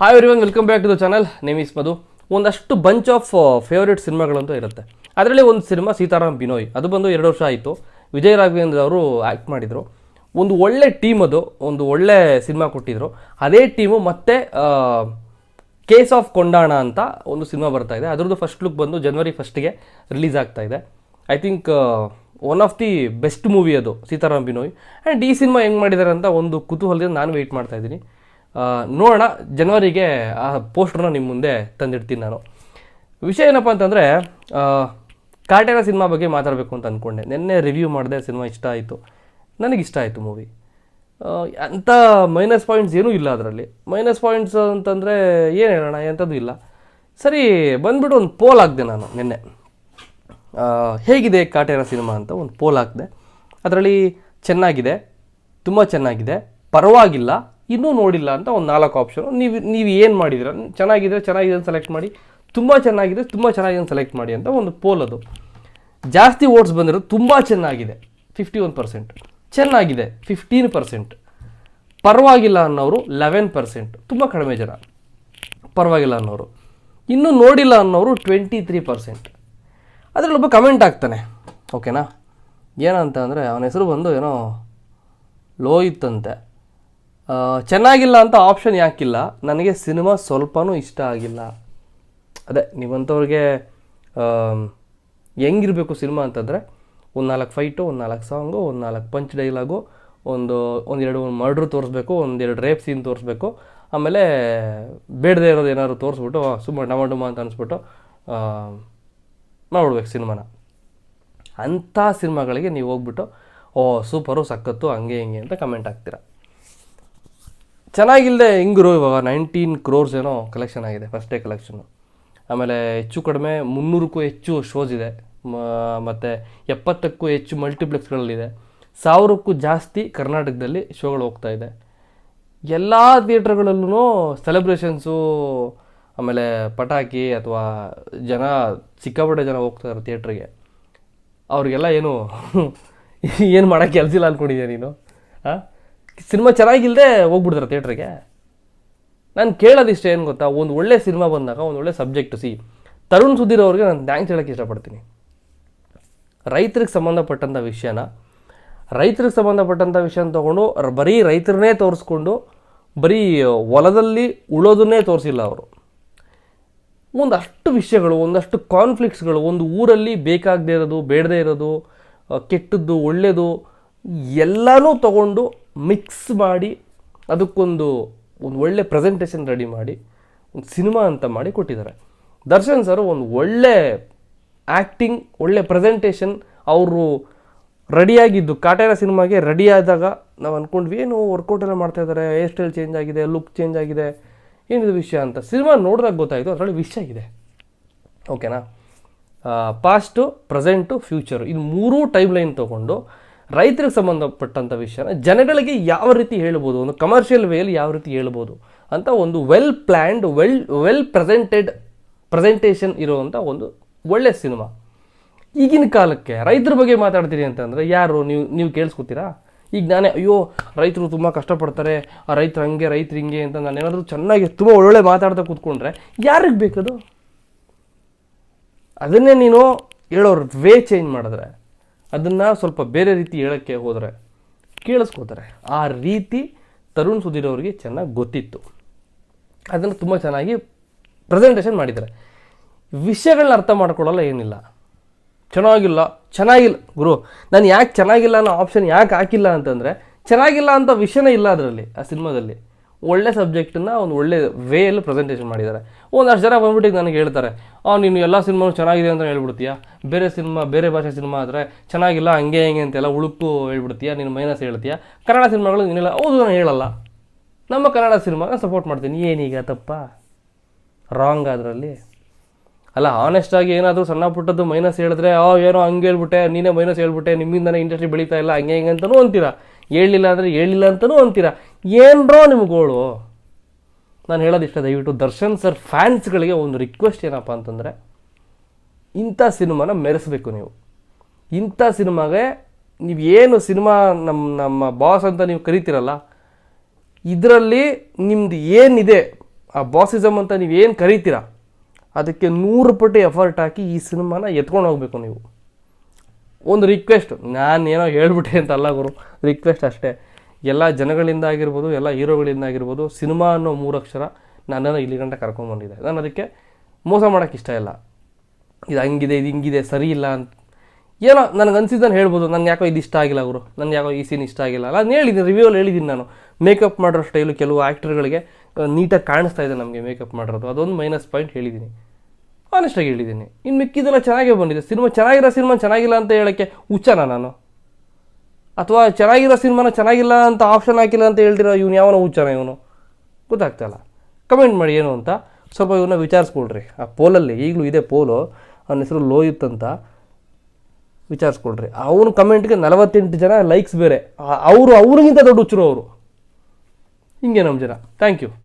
Hi everyone welcome back to the channel name is Madhu ಒಂದಷ್ಟು bunch of favourite ಸಿನಿಮಾಗಳಂತೂ ಇರುತ್ತೆ. ಅದರಲ್ಲಿ ಒಂದು cinema Sitaram Binoy ಅದು ಬಂದು ಎರಡು ವರ್ಷ ಆಯಿತು. ವಿಜಯ್ ರಾಘವೇಂದ್ರ ಅವರು ಆ್ಯಕ್ಟ್ ಮಾಡಿದರು. ಒಂದು ಒಳ್ಳೆ ಟೀಮ್ ಅದು. ಒಂದು ಒಳ್ಳೆ ಸಿನಿಮಾ ಕೊಟ್ಟಿದ್ರು. ಅದೇ ಟೀಮು ಮತ್ತೆ ಕೇಸ್ ಆಫ್ ಕೊಂಡಾಣ ಅಂತ ಒಂದು ಸಿನಿಮಾ ಬರ್ತಾ ಇದೆ. ಅದರದ್ದು ಫಸ್ಟ್ ಲುಕ್ ಬಂದು ಜನವರಿ ಫಸ್ಟ್ಗೆ ರಿಲೀಸ್ ಆಗ್ತಾ ಇದೆ. I think one of the best movie ಅದು ಸೀತಾರಾಮ್ ಬಿನೋಯ್ ಆ್ಯಂಡ್ ಈ ಸಿನಿಮಾ ಹೆಂಗೆ ಮಾಡಿದ್ದಾರೆ ಅಂತ ಒಂದು ಕುತೂಹಲದಿಂದ ನಾನು ವೆಯ್ಟ್ ಮಾಡ್ತಾ ಇದ್ದೀನಿ. ಆ, ನೋಡೋಣ. ಜನವರಿಗೆ ಆ ಪೋಸ್ಟರ್ನ ನಿಮ್ಮ ಮುಂದೆ ತಂದಿಡ್ತೀನಿ ನಾನು. ವಿಷಯ ಏನಪ್ಪ ಅಂತಂದರೆ ಕಾಟೇರ ಸಿನಿಮಾ ಬಗ್ಗೆ ಮಾತಾಡಬೇಕು ಅಂತ ಅಂದ್ಕೊಂಡೆ ನಿನ್ನೆ ರಿವ್ಯೂ ಮಾಡಿದೆ, ಸಿನಿಮಾ ಇಷ್ಟ ಆಯಿತು. ನನಗೆ ಇಷ್ಟ ಆಯಿತು ಮೂವಿ ಅಂಥ ಮೈನಸ್ ಪಾಯಿಂಟ್ಸ್ ಏನೂ ಇಲ್ಲ ಅದರಲ್ಲಿ. ಮೈನಸ್ ಪಾಯಿಂಟ್ಸ್ ಅಂತಂದರೆ ಏನು ಹೇಳೋಣ, ಎಂಥದ್ದು ಇಲ್ಲ. ಸರಿ, ಬಂದ್ಬಿಟ್ಟು ಒಂದು ಪೋಲ್ ಹಾಕಿದೆ ನಾನು ನಿನ್ನೆ. ಹೇಗಿದೆ ಕಾಟೇರ ಸಿನಿಮಾ ಅಂತ ಒಂದು ಪೋಲ್ ಹಾಕಿದೆ. ಅದರಲ್ಲಿ ಚೆನ್ನಾಗಿದೆ, ತುಂಬ ಚೆನ್ನಾಗಿದೆ. ಪರವಾಗಿಲ್ಲ. ಇನ್ನೂ ನೋಡಿಲ್ಲ ಅಂತ ಒಂದು ನಾಲ್ಕು ಆಪ್ಷನು ನೀವು ನೀವು ಏನು ಮಾಡಿದ್ರೆ? ಚೆನ್ನಾಗಿದ್ರೆ ಚೆನ್ನಾಗಿದೆ ಅಂತ ಸೆಲೆಕ್ಟ್ ಮಾಡಿ ತುಂಬ ಚೆನ್ನಾಗಿದೆ ತುಂಬ ಚೆನ್ನಾಗಿದೆ ಅಂತ ಸೆಲೆಕ್ಟ್ ಮಾಡಿ ಅಂತ ಒಂದು ಪೋಲ್ ಅದು. ಜಾಸ್ತಿ ಓಟ್ಸ್ ಬಂದಿರೋದು ತುಂಬ ಚೆನ್ನಾಗಿದೆ ಫಿಫ್ಟಿ ಒನ್ ಪರ್ಸೆಂಟ್ ಚೆನ್ನಾಗಿದೆ ಫಿಫ್ಟೀನ್ ಪರ್ಸೆಂಟ್ ಪರವಾಗಿಲ್ಲ ಅನ್ನೋರು ಲೆವೆನ್ ಪರ್ಸೆಂಟ್ ತುಂಬ ಕಡಿಮೆ ಜನ. ಪರವಾಗಿಲ್ಲ ಅನ್ನೋರು. ಇನ್ನೂ ನೋಡಿಲ್ಲ ಅನ್ನೋರು ಟ್ವೆಂಟಿ ತ್ರೀ ಪರ್ಸೆಂಟ್ ಅದರಲ್ಲಿ ಒಬ್ಬ ಕಮೆಂಟ್ ಆಗ್ತಾನೆ ಓಕೆನಾ ಏನಂತ ಅಂದರೆ ಅವನ ಹೆಸರು ಬಂದು ಏನೋ ಲೋ ಆ, ಚೆನ್ನಾಗಿಲ್ಲ ಅಂತ ಆಪ್ಷನ್ ಯಾಕಿಲ್ಲ? ನನಗೆ ಸಿನಿಮಾ ಸ್ವಲ್ಪನೂ ಇಷ್ಟ ಆಗಿಲ್ಲ. ಅದೇ ನೀವಂಥವ್ರಿಗೆ ಹೆಂಗಿರಬೇಕು ಸಿನಿಮಾ ಅಂತಂದರೆ, ಒಂದು ನಾಲ್ಕು ಫೈಟು ಒಂದು ನಾಲ್ಕು ಸಾಂಗು ಒಂದು ನಾಲ್ಕು ಪಂಚ್ ಡೈಲಾಗು ಒಂದು ಒಂದೆರಡು ಒಂದು ಮರ್ಡ್ರ್ ತೋರಿಸ್ಬೇಕು ಒಂದೆರಡು ರೇಪ್ ಸೀನ್ ತೋರಿಸ್ಬೇಕು, ಆಮೇಲೆ ಬೇಡದೇ ಇರೋದು ಏನಾದ್ರು ತೋರಿಸ್ಬಿಟ್ಟು ಸುಮ್ಮನೆ ಡಮ ಡಮ ಅಂತ ಅನಿಸ್ಬಿಟ್ಟು ನೋಡ್ಬೇಕು ಸಿನಿಮಾನ ಅಂಥ ಸಿನಿಮಾಗಳಿಗೆ ನೀವು ಹೋಗ್ಬಿಟ್ಟು, ಓ ಸೂಪರು ಸಕ್ಕತ್ತು ಹಂಗೆ, ಹಿಂಗೆ ಅಂತ ಕಮೆಂಟ್ ಹಾಕ್ತೀರಾ. ಚೆನ್ನಾಗಿಲ್ಲದೆ ಹೆಂಗಿರು ಇವಾಗ? ನೈನ್ಟೀನ್ ಕ್ರೋರ್ಸ್ ಏನೋ ಕಲೆಕ್ಷನ್ ಆಗಿದೆ ಫಸ್ಟ್ ಡೇ ಕಲೆಕ್ಷನ್ನು ಆಮೇಲೆ ಹೆಚ್ಚು ಕಡಿಮೆ ಮುನ್ನೂರಕ್ಕೂ ಹೆಚ್ಚು ಶೋಸ್ ಇದೆ. ಮತ್ತು ಎಪ್ಪತ್ತಕ್ಕೂ ಹೆಚ್ಚು ಮಲ್ಟಿಪ್ಲೆಕ್ಸ್ಗಳಲ್ಲಿದೆ ಸಾವಿರಕ್ಕೂ ಜಾಸ್ತಿ ಕರ್ನಾಟಕದಲ್ಲಿ ಶೋಗಳು ಹೋಗ್ತಾ ಇದೆ. ಎಲ್ಲ ಥಿಯೇಟ್ರ್ಗಳಲ್ಲೂ ಸೆಲೆಬ್ರೇಷನ್ಸು ಆಮೇಲೆ ಪಟಾಕಿ ಅಥವಾ ಜನ, ಸಿಕ್ಕಾಪಟ್ಟೆ ಜನ ಹೋಗ್ತಾರೆ ಥಿಯೇಟ್ರಿಗೆ ಅವ್ರಿಗೆಲ್ಲ ಏನು ಏನು ಮಾಡೋಕ್ಕೆ ಕೆಲಸ ಇಲ್ಲ ಅಂದ್ಕೊಂಡಿದ್ಯಾ ನೀನು? ಹಾಂ ಸಿನಿಮಾ ಚೆನ್ನಾಗಿಲ್ಲದೆ ಹೋಗ್ಬಿಡ್ತಾರೆ ಥಿಯೇಟ್ರಿಗೆ. ನಾನು ಕೇಳೋದಿಷ್ಟ ಏನು ಗೊತ್ತಾ? ಒಂದು ಒಳ್ಳೆ ಸಿನಿಮಾ ಬಂದಾಗ, ಒಂದು ಒಳ್ಳೆ ಸಬ್ಜೆಕ್ಟ್ ಸಿ, ತರುಣ್ ಸುಧೀರ್ ಅವ್ರಿಗೆ ನಾನು ಥ್ಯಾಂಕ್ಸ್ ಹೇಳೋಕ್ಕೆ ಇಷ್ಟಪಡ್ತೀನಿ. ರೈತರಿಗೆ ಸಂಬಂಧಪಟ್ಟಂಥ ವಿಷಯನ, ರೈತರಿಗೆ ಸಂಬಂಧಪಟ್ಟಂಥ ವಿಷಯನ ತೊಗೊಂಡು ಬರೀ ರೈತರನ್ನೇ ತೋರಿಸ್ಕೊಂಡು, ಬರೀ ಹೊಲದಲ್ಲಿ ಉಳೋದನ್ನೇ ತೋರಿಸಿಲ್ಲ ಅವರು. ಒಂದಷ್ಟು ವಿಷಯಗಳು, ಒಂದಷ್ಟು ಕಾನ್ಫ್ಲಿಕ್ಟ್ಸ್ಗಳು ಒಂದು ಊರಲ್ಲಿ ಬೇಕಾಗದೇ ಇರೋದು, ಬೇಡದೇ ಇರೋದು ಕೆಟ್ಟದ್ದು ಒಳ್ಳೆಯದು ಎಲ್ಲನೂ ತಗೊಂಡು ಮಿಕ್ಸ್ ಮಾಡಿ, ಅದಕ್ಕೊಂದು ಒಂದು ಒಳ್ಳೆ ಪ್ರೆಸೆಂಟೇಷನ್ ರೆಡಿ ಮಾಡಿ, ಒಂದು ಸಿನಿಮಾ ಅಂತ ಮಾಡಿ ಕೊಟ್ಟಿದ್ದಾರೆ. ದರ್ಶನ್ ಸರ್ ಒಂದು ಒಳ್ಳೆ ಆ್ಯಕ್ಟಿಂಗ್ ಒಳ್ಳೆ ಪ್ರೆಸೆಂಟೇಷನ್ ಅವರು ರೆಡಿಯಾಗಿದ್ದು ಕಾಟೇರ ಸಿನಿಮಾಗೆ ರೆಡಿಯಾದಾಗ ನಾವು ಅಂದ್ಕೊಂಡ್ವಿ ಏನು ವರ್ಕೌಟ್ ಎಲ್ಲ ಮಾಡ್ತಾ ಇದ್ದಾರೆ ಹೇರ್ ಸ್ಟೈಲ್ ಚೇಂಜ್ ಆಗಿದೆ ಲುಕ್ ಚೇಂಜ್ ಆಗಿದೆ, ಏನಿದು ವಿಷಯ ಅಂತ. ಸಿನಿಮಾ ನೋಡಿದಾಗ ಗೊತ್ತಾಯಿತು, ಅದರಲ್ಲಿ ವಿಷಯ ಇದೆ. ಓಕೆನಾ ಪಾಸ್ಟು ಪ್ರೆಸೆಂಟು ಫ್ಯೂಚರು ಇದು ಮೂರೂ ಟೈಮ್ ಲೈನ್ ತೊಗೊಂಡು ರೈತರಿಗೆ ಸಂಬಂಧಪಟ್ಟಂಥ ವಿಷಯನ ಜನಗಳಿಗೆ ಯಾವ ರೀತಿ ಹೇಳ್ಬೋದು? ಒಂದು ಕಮರ್ಷಿಯಲ್ ವೇಲಿ ಯಾವ ರೀತಿ ಹೇಳ್ಬೋದು? ಅಂತ ಒಂದು well planned well well presented presentation ಇರುವಂಥ ಒಂದು ಒಳ್ಳೆಯ ಸಿನಿಮಾ. ಈಗಿನ ಕಾಲಕ್ಕೆ ರೈತರ ಬಗ್ಗೆ ಮಾತಾಡ್ತೀರಿ ಅಂತಂದರೆ ಯಾರು ನೀವು ನೀವು ಕೇಳಿಸ್ಕೊತೀರಾ? ಈಗ ನಾನೇ, ಅಯ್ಯೋ, ರೈತರು ತುಂಬ ಕಷ್ಟಪಡ್ತಾರೆ, ಆ ರೈತರು ಹಂಗೆ, ರೈತರು ಹಿಂಗೆ ಅಂತ ನಾನು ಏನಾದರೂ ಚೆನ್ನಾಗಿ ತುಂಬ ಒಳ್ಳೊಳ್ಳೆ ಮಾತಾಡ್ತಾ ಕೂತ್ಕೊಂಡ್ರೆ ಯಾರಿಗೆ ಬೇಕದು? ಅದನ್ನೇ ನೀನು ಹೇಳೋರು ವೇ ಚೇಂಜ್ ಮಾಡಿದ್ರೆ. ಅದನ್ನು ಸ್ವಲ್ಪ ಬೇರೆ ರೀತಿ ಹೇಳೋಕ್ಕೆ ಹೋದರೆ, ಕೇಳಿಸ್ಕೋತಾರೆ. ಆ ರೀತಿ ತರುಣ್ ಸುಧೀರ್ ಅವರಿಗೆ ಚೆನ್ನಾಗಿ ಗೊತ್ತಿತ್ತು. ಅದನ್ನು ತುಂಬ ಚೆನ್ನಾಗಿ ಪ್ರೆಸೆಂಟೇಷನ್ ಮಾಡಿದ್ದಾರೆ. ವಿಷಯಗಳನ್ನ ಅರ್ಥ ಮಾಡ್ಕೊಳ್ಳಲ್ಲ ಏನಿಲ್ಲ. ಚೆನ್ನಾಗಿಲ್ಲ ಚೆನ್ನಾಗಿಲ್ಲ. ಗುರು, ನಾನು ಯಾಕೆ ಚೆನ್ನಾಗಿಲ್ಲ ಅನ್ನೋ ಆಪ್ಷನ್ ಯಾಕೆ ಹಾಕಿಲ್ಲ ಅಂತಂದರೆ, ಚೆನ್ನಾಗಿಲ್ಲ ಅಂತ ವಿಷಯನೇ ಇಲ್ಲ ಅದರಲ್ಲಿ, ಆ ಸಿನಿಮಾದಲ್ಲಿ. ಒಳ್ಳೆ ಸಬ್ಜೆಕ್ಟನ್ನು ಒಂದು ಒಳ್ಳೆ ವೇಯಲ್ಲಿ ಪ್ರೆಸೆಂಟೇಷನ್ ಮಾಡಿದ್ದಾರೆ. ಒಂದಷ್ಟು ಜನ ಬಂದ್ಬಿಟ್ಟು ನನಗೆ ಹೇಳ್ತಾರೆ, ಆ, ನೀನು ಎಲ್ಲ ಸಿನಿಮಾನು ಚೆನ್ನಾಗಿದೆ ಅಂತ ಹೇಳ್ಬಿಡ್ತೀಯಾ? ಬೇರೆ ಸಿನಿಮಾ ಬೇರೆ ಭಾಷೆ ಸಿನಿಮಾ ಆದರೆ ಚೆನ್ನಾಗಿಲ್ಲ, ಹಂಗೆ, ಹಿಂಗೆ ಅಂತೆಲ್ಲ ಉಳುಕು ಹೇಳ್ಬಿಡ್ತೀಯಾ? ನೀನು ಮೈನಸ್ ಹೇಳ್ತೀಯಾ? ಕನ್ನಡ ಸಿನಿಮಾಗಳು ನೀನೆಲ್ಲ ಹೌದು, ನಾನು ಹೇಳಲ್ಲ. ನಮ್ಮ ಕನ್ನಡ ಸಿನಿಮಾನ ಸಪೋರ್ಟ್ ಮಾಡ್ತೀನಿ. ಏನೀಗ, ತಪ್ಪ? ರಾಂಗ್ ಅದರಲ್ಲಿ ಅಲ್ಲ ಆನೆಸ್ಟಾಗಿ ಏನಾದರೂ ಸಣ್ಣ ಪುಟ್ಟದ್ದು ಮೈನಸ್ ಹೇಳಿದ್ರೆ, ಆ, ಏನೋ ಹಂಗೆ ಹೇಳ್ಬಿಟ್ಟೆ, ನೀನೇ ಮೈನಸ್ ಹೇಳ್ಬಿಟ್ಟೆ, ನಿಮ್ಮಿಂದನೇ ಇಂಡಸ್ಟ್ರಿ ಬೆಳೀತಾ ಇಲ್ಲ, ಹಂಗೆ, ಹಿಂಗೆ ಅಂತಲೂ ಅಂತೀರಾ? ಹೇಳಿಲ್ಲ ಅಂದರೆ ಹೇಳಿಲ್ಲ ಅಂತಲೂ ಅಂತೀರಾ? ಏನ್ರೋ ನಿಮ್ಗೋಳು ನಾನು ಹೇಳೋದಿಷ್ಟ, ದಯವಿಟ್ಟು ದರ್ಶನ್ ಸರ್ ಫ್ಯಾನ್ಸ್ಗಳಿಗೆ ಒಂದು ರಿಕ್ವೆಸ್ಟ್ ಏನಪ್ಪ ಅಂತಂದರೆ, ಇಂಥ ಸಿನಿಮಾನ ಮೆರೆಸಬೇಕು ನೀವು. ಇಂಥ ಸಿನಿಮಾಗೆ ನೀವು ಏನು ಸಿನಿಮಾ ನಮ್ಮ ನಮ್ಮ ಬಾಸ್ ಅಂತ ನೀವು ಕರಿತೀರಲ್ಲ, ಇದರಲ್ಲಿ ನಿಮ್ದು ಏನಿದೆ, ಆ ಬಾಸಿಸಮ್ ಅಂತ ನೀವೇನು ಕರಿತೀರಾ, ಅದಕ್ಕೆ ನೂರು ಪಟ್ಟು ಎಫರ್ಟ್ ಹಾಕಿ ಈ ಸಿನಿಮಾನ ಎತ್ಕೊಂಡು ಹೋಗಬೇಕು ನೀವು. ಒಂದು ರಿಕ್ವೆಸ್ಟ್ ನಾನೇನೋ ಹೇಳ್ಬಿಟ್ಟೆ ಅಂತ ಅಲ್ಲ ಗುರು ರಿಕ್ವೆಸ್ಟ್ ಅಷ್ಟೇ. ಎಲ್ಲ ಜನಗಳಿಂದ ಆಗಿರ್ಬೋದು, ಎಲ್ಲ ಹೀರೋಗಳಿಂದ ಆಗಿರ್ಬೋದು, ಸಿನಿಮಾ ಅನ್ನೋ ಮೂರಕ್ಷರ ನನ್ನನ್ನು ಇಲ್ಲಿ ಗಂಟ ಕರ್ಕೊಂಬಂದಿದೆ ನಾನು ಅದಕ್ಕೆ ಮೋಸ ಮಾಡೋಕ್ಕೆ ಇಷ್ಟ ಇಲ್ಲ. ಇದು ಹಂಗಿದೆ, ಇದು ಹಿಂಗಿದೆ, ಸರಿ ಇಲ್ಲ ಅಂತ. ಏನೋ ನನಗೆ ಅನಿಸಿದ್ದನ್ನು ಹೇಳ್ಬೋದು. ನನಗೆ ಯಾಕೋ ಇದು ಇಷ್ಟ ಆಗಿಲ್ಲ ಅವರು ನನಗೆ ಯಾಕೋ ಈ ಸೀನ್ ಇಷ್ಟ ಆಗಿಲ್ಲ ನಾನು ಹೇಳಿದ್ದೀನಿ ರಿವ್ಯೂವಲ್ಲಿ ಹೇಳಿದ್ದೀನಿ ನಾನು. ಮೇಕಪ್ ಮಾಡಿರೋ ಸ್ಟೈಲು ಕೆಲವು ಆ್ಯಕ್ಟರ್ಗಳಿಗೆ ನೀಟಾಗಿ ಕಾಣಿಸ್ತಾ ಇದೆ ನಮಗೆ ಮೇಕಪ್ ಮಾಡಿರೋದು. ಅದೊಂದು ಮೈನಸ್ ಪಾಯಿಂಟ್ ಹೇಳಿದ್ದೀನಿ. ಆನೆಸ್ಟಾಗಿ ಹೇಳಿದ್ದೀನಿ. ಇನ್ನು ಮಿಕ್ಕಿದೆಲ್ಲ ಚೆನ್ನಾಗೇ ಬಂದಿದೆ. ಸಿನಿಮಾ ಚೆನ್ನಾಗಿರೋ ಸಿನಿಮಾ ಚೆನ್ನಾಗಿಲ್ಲ ಅಂತ ಹೇಳೋಕ್ಕೆ ಹುಚ್ಚನ ನಾನು? ಅಥವಾ ಚೆನ್ನಾಗಿರೋ ಸಿನಿಮಾನ ಚೆನ್ನಾಗಿಲ್ಲ ಅಂತ ಆಪ್ಷನ್ ಹಾಕಿಲ್ಲ ಅಂತ ಹೇಳ್ತಿರೋ ಇವನು ಯಾವನೋ ಹುಚ್ಚನ ಇವನು? ಗೊತ್ತಾಗ್ತಾಯಿಲ್ಲ ಕಮೆಂಟ್ ಮಾಡಿ ಏನು ಅಂತ? ಸ್ವಲ್ಪ ಇವನ್ನ ವಿಚಾರಿಸ್ಕೊಳ್ರಿ. ಆ ಪೋಲಲ್ಲಿ ಈಗಲೂ ಇದೆ ಪೋಲು. ಅವನ ಹೆಸರು ಲೋಯಿತ್ ಅಂತ. ವಿಚಾರಿಸ್ಕೊಳ್ರಿ. ಅವನು ಕಮೆಂಟ್ಗೆ ನಲವತ್ತೆಂಟು ಜನ ಲೈಕ್ಸ್ ಬೇರೆ. ಅವರು ಅವ್ರಿಗಿಂತ ದೊಡ್ಡ ಹುಚ್ಚರು ಅವರು. ಹಿಂಗೆ ನಮ್ಮ ಜನ. Thank you